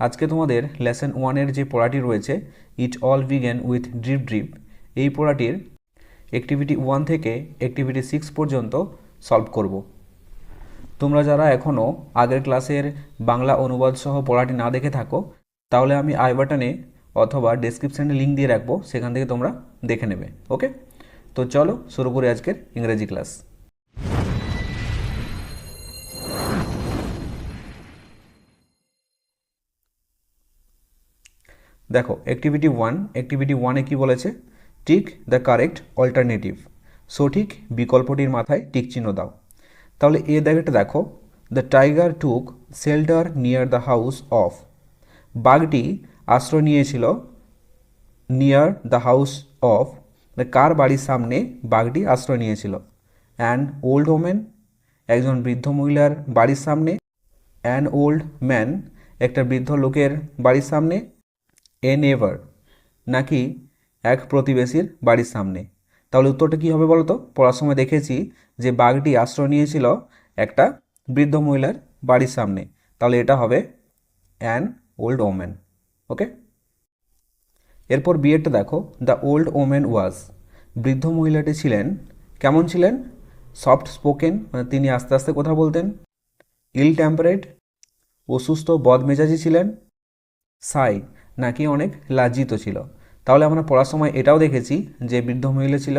আজকে তোমাদের লেসন ওয়ানের যে পড়াটি রয়েছে it all began with drip drip এই পড়াটির অ্যাক্টিভিটি ওয়ান থেকে অ্যাক্টিভিটি সিক্স পর্যন্ত সলভ করব। তোমরা যারা এখনও আগের ক্লাসের বাংলা অনুবাদ সহ পড়াটি না দেখে থাকো, তাহলে আমি আই বাটনে অথবা ডেসক্রিপশানে লিঙ্ক দিয়ে রাখব, সেখান থেকে তোমরা দেখে নেবে ওকে তো চলো শুরু করি আজকের ইংরেজি ক্লাস দেখো অ্যাক্টিভিটি ওয়ান অ্যাক্টিভিটি ওয়ানে কি বলেছে? টিক দ্য কারেক্ট অল্টারনেটিভ সঠিক বিকল্পটির মাথায় টিক চিহ্ন দাও। তাহলে এ দাগেটা দেখো the tiger took shelter near the house of বাঘটি আশ্রয় নিয়েছিল নিয়ার দ্য হাউস অফ কার বাড়ির সামনে বাঘটি আশ্রয় নিয়েছিল? অ্যান ওল্ড ওমেন একজন বৃদ্ধ মহিলার বাড়ির সামনে। অ্যান ওল্ড ম্যান একটা বৃদ্ধ লোকের বাড়ির সামনে। এ নেভার, নাকি এক প্রতিবেশীর বাড়ির সামনে? তাহলে উত্তরটা কী হবে বলো তো পড়ার সময় দেখেছি যে বাঘটি আশ্রয় নিয়েছিল একটা বৃদ্ধ মহিলার বাড়ির সামনে। তাহলে এটা হবে অ্যান ওল্ড ওম্যান ওকে এরপর বিয়েরটা দেখো দ্য ওল্ড ওম্যান ওয়াজ বৃদ্ধ মহিলাটি ছিলেন, কেমন ছিলেন? সফট স্পোকেন মানে তিনি আস্তে আস্তে কথা বলতেন। ইল টেম্পারেট অসুস্থ বদমেজাজি ছিলেন। সাই নাকি অনেক লাজ্জিত ছিল। তাহলে আমরা পড়ার সময় এটাও দেখেছি যে বৃদ্ধ মহিলা ছিল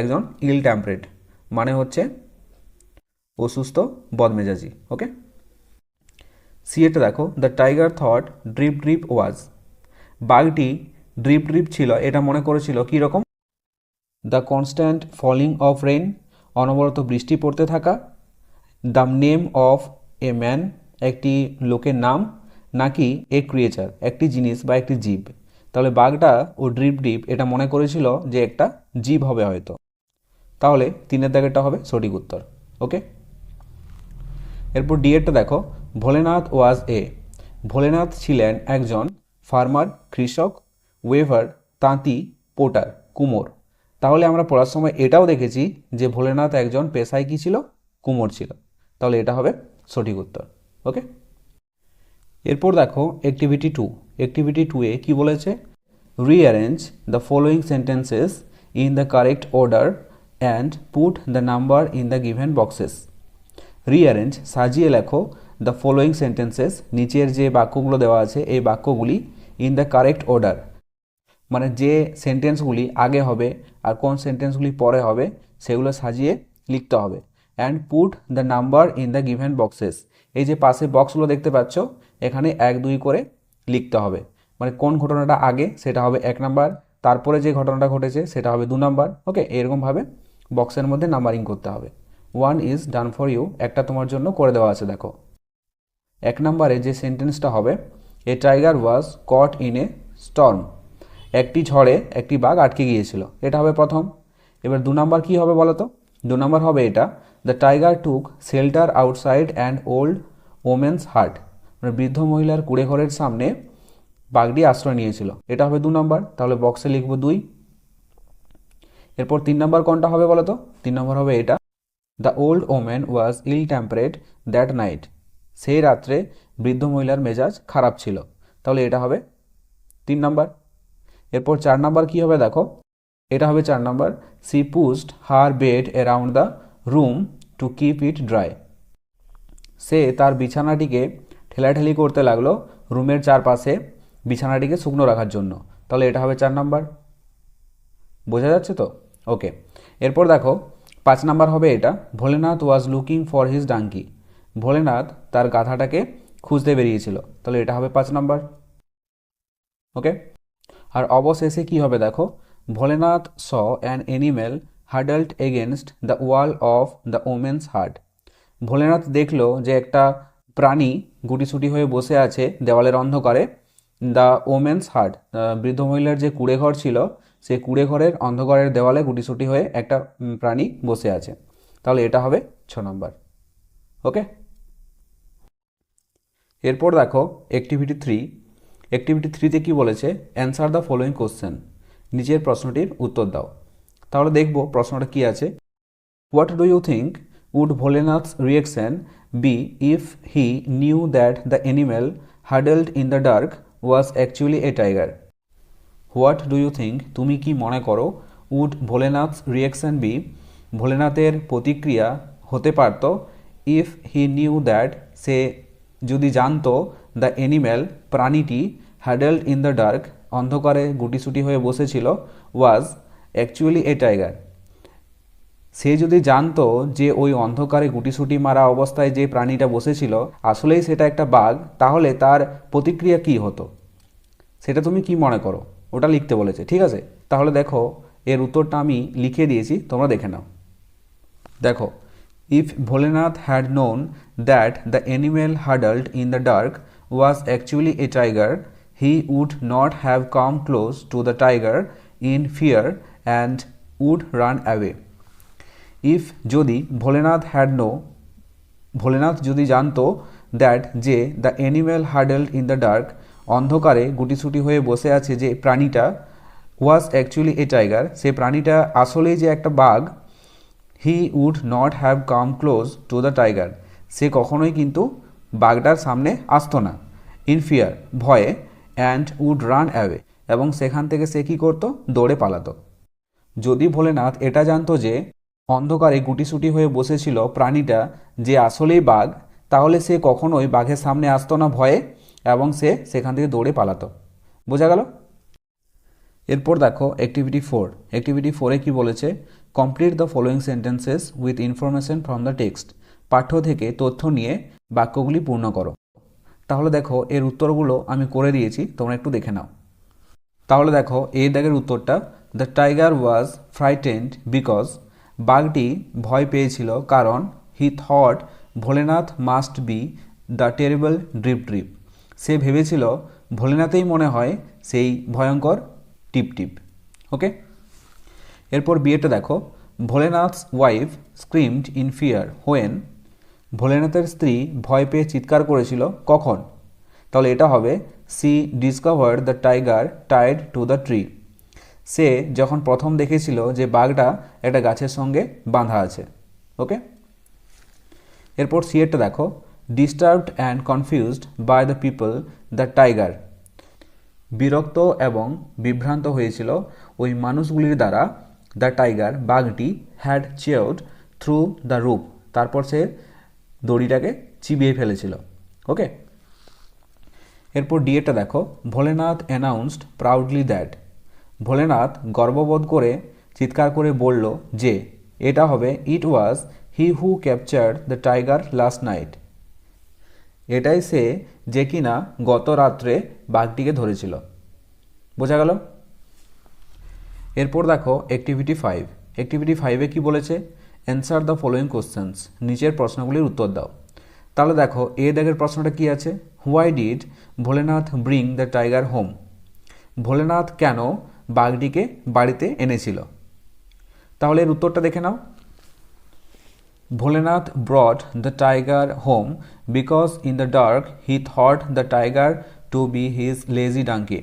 একজন ইল ট্যাম্পারেট মানে হচ্ছে অসুস্থ, বদমেজাজি ওকে সিএটা দেখো the tiger thought drip drip was বাঘটি ড্রিপ ড্রিপ ছিল, এটা মনে করেছিল কী রকম? The constant falling of rain অনবরত বৃষ্টি পড়তে থাকা। The name of a man একটি লোকের নাম নাকি এ ক্রিয়েচার একটি জিনিস বা একটি জীব। তাহলে বাঘটা ও ড্রিপ ডিপ এটা মনে করেছিল যে একটা জীব হবে হয়তো। তাহলে তিনের দাগেরটা হবে সঠিক উত্তর, ওকে? এরপর ডিএরটা দেখো, ভোলেনাথ ওয়াজ এ। ভোলেনাথ ছিলেন একজন ফার্মার, কৃষক, ওয়েভার, তাঁতি, পোটার, কুমোর। তাহলে আমরা পড়ার সময় এটাও দেখেছি যে ভোলেনাথ একজন পেশায় কী ছিল? কুমোর ছিল। তাহলে এটা হবে সঠিক উত্তর, ওকে? এরপর দেখো অ্যাক্টিভিটি টু অ্যাক্টিভিটি টুয়ে কী বলেছে? Rearrange the following sentences in the correct order and put the number in the given boxes rearrange সাজিয়ে লেখো দ্য ফলোয়িং সেন্টেন্সেস নিচের যে বাক্যগুলো দেওয়া আছে, এই বাক্যগুলি ইন দ্য কারেক্ট অর্ডার মানে যে সেন্টেন্সগুলি আগে হবে আর কোন সেন্টেন্সগুলি পরে হবে, সেগুলো সাজিয়ে লিখতে হবে। And put the number in the given boxes এই যে পাশে বক্সগুলো দেখতে পাচ্ছ এখানে এক, দুই করে লিখতে হবে। মানে কোন ঘটনাটা আগে সেটা হবে এক নাম্বার, তারপরে যে ঘটনাটা ঘটেছে সেটা হবে দু নাম্বার। ওকে, এরকমভাবে বক্সের মধ্যে নাম্বারিং করতে হবে। One is done for you, একটা তোমার জন্য করে দেওয়া আছে, দেখো। এক নম্বরে যে সেন্টেন্সটা হবে, a tiger was caught in a storm. একটি ঝড়ে একটি বাঘ আটকে গিয়েছিল। এটা হবে প্রথম। এবার দু নম্বর কী হবে বলো তো দু নম্বর হবে এটা, the tiger took shelter outside and old women's hut. মানে বৃদ্ধ মহিলার কুড়ে ঘরের সামনে বাঘটি আশ্রয় নিয়েছিল। এটা হবে দু নম্বর, তাহলে বক্সে লিখব দুই। এরপর তিন নম্বর কোনটা হবে বলো তো তিন নম্বর হবে এটা। The old woman was ill tempered that night সেই রাত্রে বৃদ্ধ মহিলার মেজাজ খারাপ ছিল। তাহলে এটা হবে তিন নম্বর। এরপর চার নম্বর কী হবে দেখো? এটা হবে চার নম্বর। She pushed her bed around the room to keep it dry সে তার বিছানাটিকে ঠেলাঠেলি করতে লাগল রুমের চারপাশে বিছানাটিকে শুকনো রাখার জন্য। তাহলে এটা হবে চার নাম্বার। বোঝা যাচ্ছে তো? ওকে। এরপর দেখো, পাঁচ নাম্বার হবে এটা। Bholenath was looking for his donkey Bholenath তার গাধাটাকে খুঁজতে বেরিয়েছিল। তাহলে এটা হবে পাঁচ নাম্বার। ওকে? আর অবশেষে কি হবে দেখো? Bholenath saw an animal huddled against the wall of the women's hut Bholenath দেখল যে একটা প্রাণী গুটিসুটি হয়ে বসে আছে দেওয়ালের অন্ধকারে। দ্য ওমেন্স হার্ট বৃদ্ধ মহিলার যে কুড়ে ঘর ছিল সেই কুড়ে ঘরের অন্ধকারের দেওয়ালে গুটিসুটি হয়ে একটা প্রাণী বসে আছে। তাহলে এটা হবে ছ নম্বর। ওকে? এরপর দেখো অ্যাক্টিভিটি থ্রি অ্যাক্টিভিটি থ্রিতে কী বলেছে? অ্যান্সার দ্য ফলোয়িং কোশ্চেন নিজের প্রশ্নটির উত্তর দাও। তাহলে দেখব প্রশ্নটা কী আছে। What do you think would Bholenath's reaction be if he knew that the animal huddled in the dark was actually a tiger. What do you think তুমি কি মনে করো? উড ভোলেনাথ রিয়াকশন বি ভোলেনাথের প্রতিক্রিয়া হতে পারত ইফ হি নিউ দ্যাট সে যদি জানতো দ্য অ্যানিম্যাল প্রাণীটি হ্যাডেলড ইন দ্য ডার্ক অন্ধকারে গুটিসুটি হয়ে বসেছিল ওয়াজ অ্যাকচুয়ালি এ টাইগার সে যদি জানতো যে ওই অন্ধকারে গুটিসুটি মারা অবস্থায় যে প্রাণীটা বসেছিল, আসলেই সেটা একটা বাঘ, তাহলে তার প্রতিক্রিয়া কি হতো? সেটা তুমি কি মনে করো? ওটা লিখতে বলেছে, ঠিক আছে? তাহলে দেখো, এর উত্তরটা আমি লিখে দিয়েছি, তোমরা দেখে নাও। দেখো if Bholenath had known that the animal huddled in the dark was actually a tiger he would not have come close to the tiger in fear and would run away if যদি Bholenath had know Bholenath যদি জানতো that যে the animal huddled in the dark অন্ধকারে গুটিসুটি হয়ে বসে আছে যে প্রাণীটা ওয়াজ অ্যাকচুয়ালি এ টাইগার সে প্রাণীটা আসলেই যে একটা বাঘ he would not have come close to the tiger সে কখনোই কিন্তু বাঘটার সামনে আসতো না ইন ফিয়ার ভয়ে অ্যান্ড উড রান অ্যাওয়ে এবং সেখান থেকে সে কী করতো? দৌড়ে পালাতো। যদি ভোলেনাথ এটা জানতো যে অন্ধকারে গুটিসুটি হয়ে বসেছিল প্রাণীটা যে আসলেই বাঘ, তাহলে সে কখনোই বাঘের সামনে আসতো না ভয়ে এবং সে সেখান থেকে দৌড়ে পালাতো। বোঝা গেল? এরপর দেখো অ্যাক্টিভিটি ফোর অ্যাক্টিভিটি ফোরে কি বলেছে? Complete the following sentences with information from the text পাঠ্য থেকে তথ্য নিয়ে বাক্যগুলি পূর্ণ করো। তাহলে দেখো এর উত্তরগুলো আমি করে দিয়েছি, তোমরা একটু দেখে নাও। তাহলে দেখো এই দাগের উত্তরটা the tiger was frightened because বাঘটি ভয় পেয়েছিল কারণ he thought Bholenath must be the terrible drip drip সে ভেবেছিল ভোলেনাথেই মনে হয় সেই ভয়ঙ্কর টিপ টিপ। ওকে এরপর বিয়েটা দেখো। Bholenath's wife screamed in fear when ভোলেনাথের স্ত্রী ভয় পেয়ে চিৎকার করেছিল, কখন? তাহলে এটা হবে she discovered the tiger tied to the tree সে যখন প্রথম দেখেছিল যে বাঘটা একটা গাছের সঙ্গে বাঁধা আছে, ওকে? এরপর সিয়েরটা দেখো disturbed and confused by the people the tiger বিরক্ত এবং বিভ্রান্ত হয়েছিল ওই মানুষগুলির দ্বারা দ্য টাইগার বাঘটি had cheered through the roof তারপর সে দড়িটাকে চিবিয়ে ফেলেছিল, ওকে? এরপর ডিএটা দেখো Bholenath announced proudly that Bholenath গর্ববোধ করে চিৎকার করে বলল যে, এটা হবে it was he who captured the tiger last night এটাই সে যে কিনা গত রাত্রে বাঘটিকে ধরেছিল। বোঝা গেল? এরপর দেখো অ্যাক্টিভিটি ফাইভ অ্যাক্টিভিটি ফাইভে কি বলেছে? অ্যান্সার দ্য ফলোয়িং কোশ্চেন্স নিচের প্রশ্নগুলির উত্তর দাও। তাহলে দেখো, এ দাগের প্রশ্নটা কি আছে? Why did Bholenath bring the tiger home Bholenath কেন বাঘটিকে বাড়িতে এনেছিল। তাহলে এর উত্তরটা দেখে নাও। Bholenath brought the tiger home because in the dark he thought the tiger to be his lazy donkey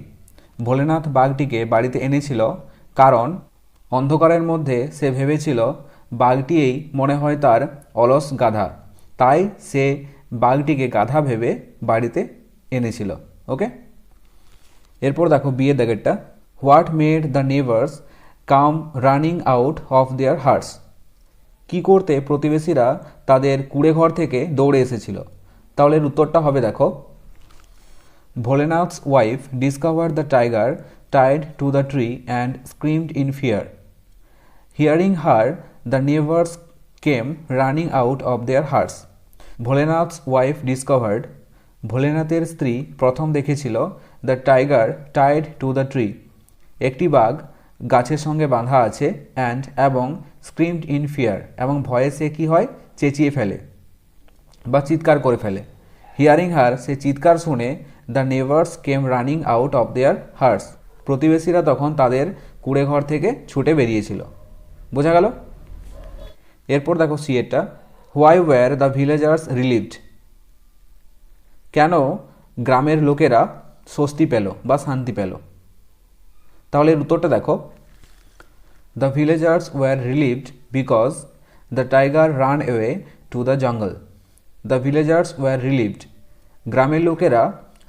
Bholenath বাঘটিকে বাড়িতে এনেছিল কারণ অন্ধকারের মধ্যে সে ভেবেছিল বাঘটিই মনে হয় তার অলস গাধা। তাই সে বাঘটিকে গাধা ভেবে বাড়িতে এনেছিল। ওকে? এরপর দেখো বিয়ের দাগেরটা what made the neighbours come running out of their huts? কি করতে প্রতিবেশীরা তাদের কুড়ে ঘর থেকে দৌড়ে এসেছিল? তাহলে উত্তরটা হবে দেখো। Bholenath's wife discover the tiger tied to the tree and screamed in fear. Hearing her, the neighbours came running out of their huts. Bholenath's wife discovered ভোলেনাথের স্ত্রী প্রথম দেখেছিল the tiger tied to the tree. একটি বাঘ গাছের সঙ্গে বাঁধা আছে and এবং স্ক্রিমড ইন ফিয়ার এবং ভয়ে সে কী হয়? চেঁচিয়ে ফেলে বা চিৎকার করে ফেলে। হিয়ারিং হার সে চিৎকার শুনে the neighbours came running out of their huts প্রতিবেশীরা তখন তাদের কুড়ে ঘর থেকে ছুটে বেরিয়েছিল। বোঝা গেল? এরপর দেখো সিএটা why were the villagers relieved কেন গ্রামের লোকেরা স্বস্তি পেল বা শান্তি পেল? তাহলে এর উত্তরটা দেখো। The villagers were relieved because the tiger ran away to the jungle the villagers were relieved গ্রামের লোকেরা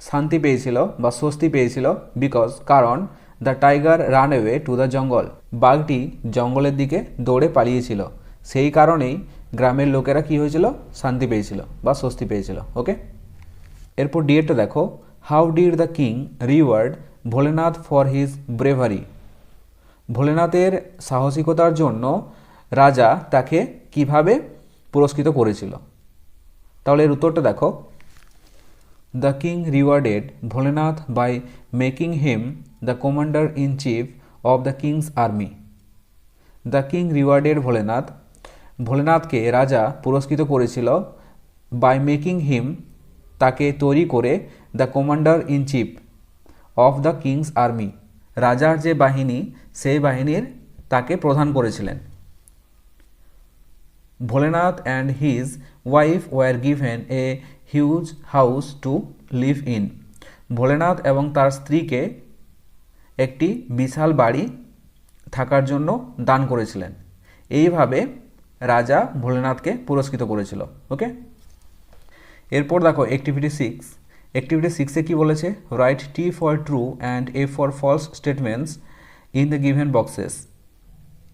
শান্তি পেয়েছিল বা স্বস্তি পেয়েছিল বিকজ কারণ the tiger ran away to the jungle বাঘটি জঙ্গলের দিকে দৌড়ে পালিয়েছিল। সেই কারণেই গ্রামের লোকেরা কি হয়েছিল? শান্তি পেয়েছিল বা স্বস্তি পেয়েছিল। ওকে এরপর ডিএটা দেখো। How did the king reward Bholenath for his bravery ভোলেনাথের সাহসিকতার জন্য রাজা তাকে কীভাবে পুরস্কৃত করেছিল? তাহলে এর উত্তরটা দেখো। The king rewarded Bholenath by making him the commander in chief of the king's army the king rewarded Bholenath ভোলেনাথকে রাজা পুরস্কৃত করেছিল বাই মেকিং হিম তাকে তৈরি করে the commander in chief of the king's army রাজার যে বাহিনী, সেই বাহিনীর তাকে প্রধান করেছিলেন। Bholenath and his wife were given a huge house to live in Bholenath এবং তার স্ত্রীকে একটি বিশাল বাড়ি থাকার জন্য দান করেছিলেন। এইভাবে রাজা ভোলেনাথকে পুরস্কৃত করেছিল ওকে এরপর দেখো অ্যাক্টিভিটি সিক্স অ্যাক্টিভিটি সিক্সে কী বলেছে? Write T for true and F for false statements in the given boxes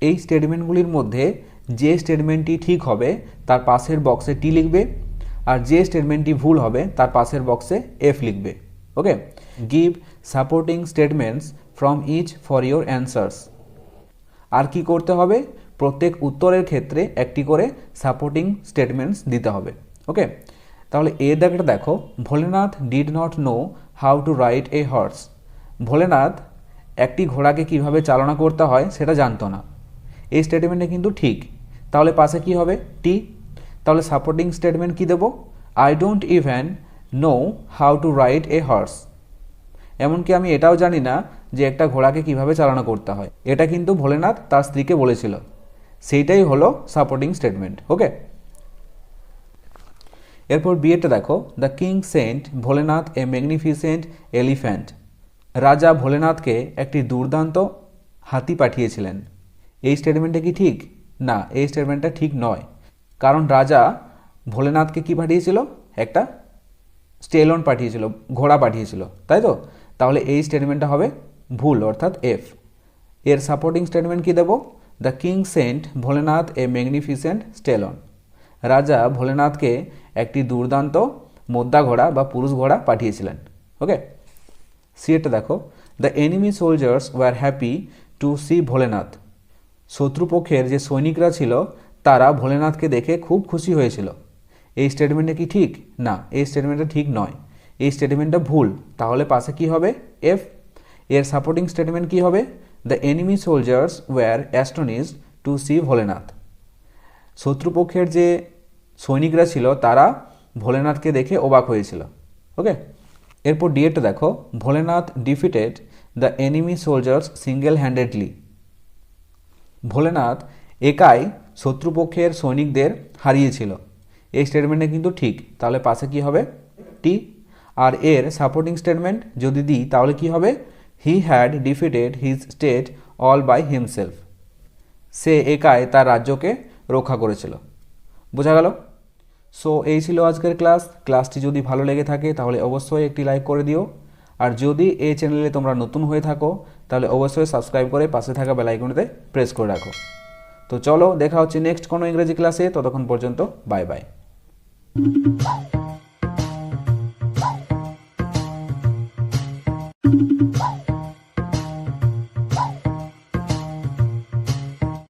এই স্টেটমেন্টগুলির মধ্যে যে স্টেটমেন্টটি ঠিক হবে, তার পাশের বক্সে টি লিখবে আর যে স্টেটমেন্টটি ভুল হবে, তার পাশের বক্সে এফ লিখবে। Okay give supporting statements from each for your answers আর কি করতে হবে? প্রত্যেক উত্তরের ক্ষেত্রে একটি করে সাপোর্টিং স্টেটমেন্টস দিতে হবে। ওকে তাহলে এ দাগটা দেখো, Bholenath did not know how to ride a horse Bholenath একটি ঘোড়াকে কীভাবে চালনা করতে হয় সেটা জানতো না। এই স্টেটমেন্টে কিন্তু ঠিক। তাহলে পাশে কি হবে? টি তাহলে সাপোর্টিং স্টেটমেন্ট কি দেবো? I don't even know how to ride a horse এমনকি আমি এটাও জানি না যে একটা ঘোড়াকে কীভাবে চালনা করতে হয়। এটা কিন্তু ভোলেনাথ তার স্ত্রীকে বলেছিল। সেইটাই হলো সাপোর্টিং স্টেটমেন্ট ওকে এরপর বিয়েটা দেখো the king sent Bholenath a magnificent elephant রাজা ভোলেনাথকে একটি দুর্দান্ত হাতি পাঠিয়েছিলেন। এই স্টেটমেন্টটা কি ঠিক? না, এই স্টেটমেন্টটা ঠিক নয়। কারণ রাজা ভোলেনাথকে কি পাঠিয়েছিল? একটা স্টেলন পাঠিয়েছিল, ঘোড়া পাঠিয়েছিল, তাই তো? তাহলে এই স্টেটমেন্টটা হবে ভুল, অর্থাৎ এফ এর সাপোর্টিং স্টেটমেন্ট কি দেব? The king sent Bholenath a magnificent stallion রাজা ভোলেনাথকে একটি দুর্দান্ত মোদ্দা ঘোড়া বা পুরুষ ঘোড়া পাঠিয়েছিলেন। ওকে সিএটা দেখো। The enemy soldiers were happy to see Bholenath. শত্রুপক্ষের যে সৈনিকরা ছিল, তারা ভোলেনাথকে দেখে খুব খুশি হয়েছিল। এই স্টেটমেন্টটা কি ঠিক? না, এই স্টেটমেন্টটা ঠিক নয়। এই স্টেটমেন্টটা ভুল। তাহলে পাশে কি হবে? এফ এর সাপোর্টিং স্টেটমেন্ট কি হবে? The enemy soldiers were astonished to see Bholenath. শত্রুপক্ষের যে সৈনিকরা ছিল, তারা ভোলেনাথকে দেখে অবাক হয়েছিল। ওকে এরপর ডিএটা দেখো। Bholenath defeated the enemy soldiers single handedly Bholenath একাই শত্রুপক্ষের সৈনিকদের হারিয়েছিল। এই স্টেটমেন্টে কিন্তু ঠিক। তাহলে পাশে কি হবে? টি আর এর সাপোর্টিং স্টেটমেন্ট যদি দিই, তাহলে কি হবে? He had defeated his state all by himself সে একাই তার রাজ্যকে রক্ষা করেছিল। বোঝা গেল? সো এই ছিল আজকের ক্লাস। ক্লাসটি যদি ভালো লেগে থাকে, তাহলে অবশ্যই একটি লাইক করে দিও। আর যদি এই চ্যানেলে তোমরা নতুন হয়ে থাকো, তাহলে অবশ্যই সাবস্ক্রাইব করে পাশে থাকা বেলাইকনটিতে প্রেস করে রাখো। তো চলো, দেখা হচ্ছে নেক্সট কোনো ইংরেজি ক্লাসে। ততক্ষণ পর্যন্ত বাই বাই